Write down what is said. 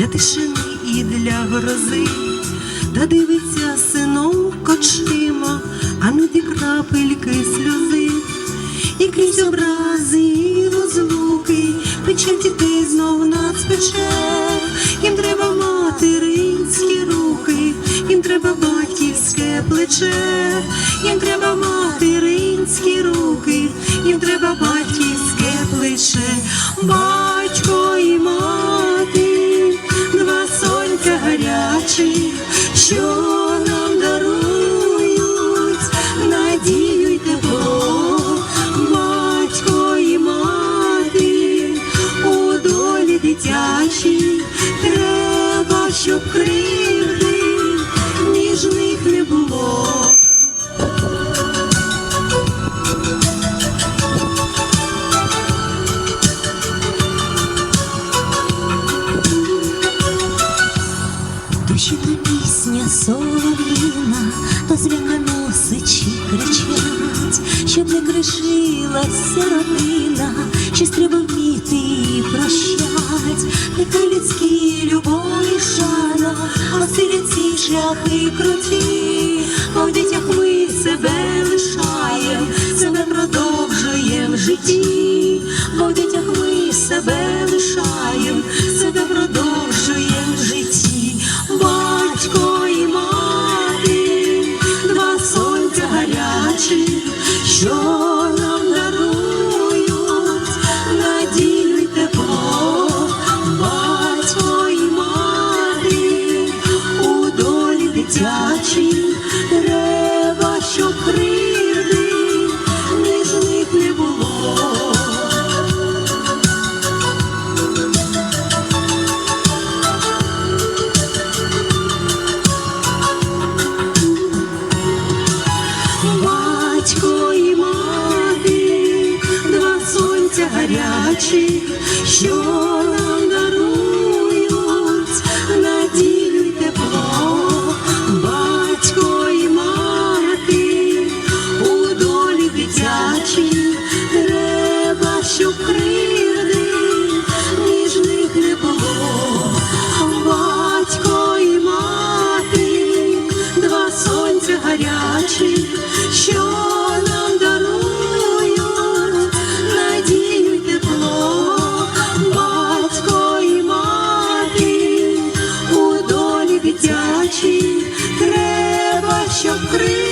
для тишини і для грози, та дивиться синок очима, а не ті крапельки сльози, і крізь образи і розлуки, пече дітей знов нас пече, їм треба материнські руки, їм треба батьківське плече, їм треба материнські руки, їм треба батьківське плече, долі дитячій треба, щоб кривди між них не було. Та пісня солов'їна, то зв'яноносичі кричать, щоб не кришилася родина, щось треба вміти і нехай людські любові шана, а ці шляхи круті, а в дітях ми себе лишаєм, себе продовжуєм в житті, гарячі, що мати, у долі дитячій треба, щоб крив.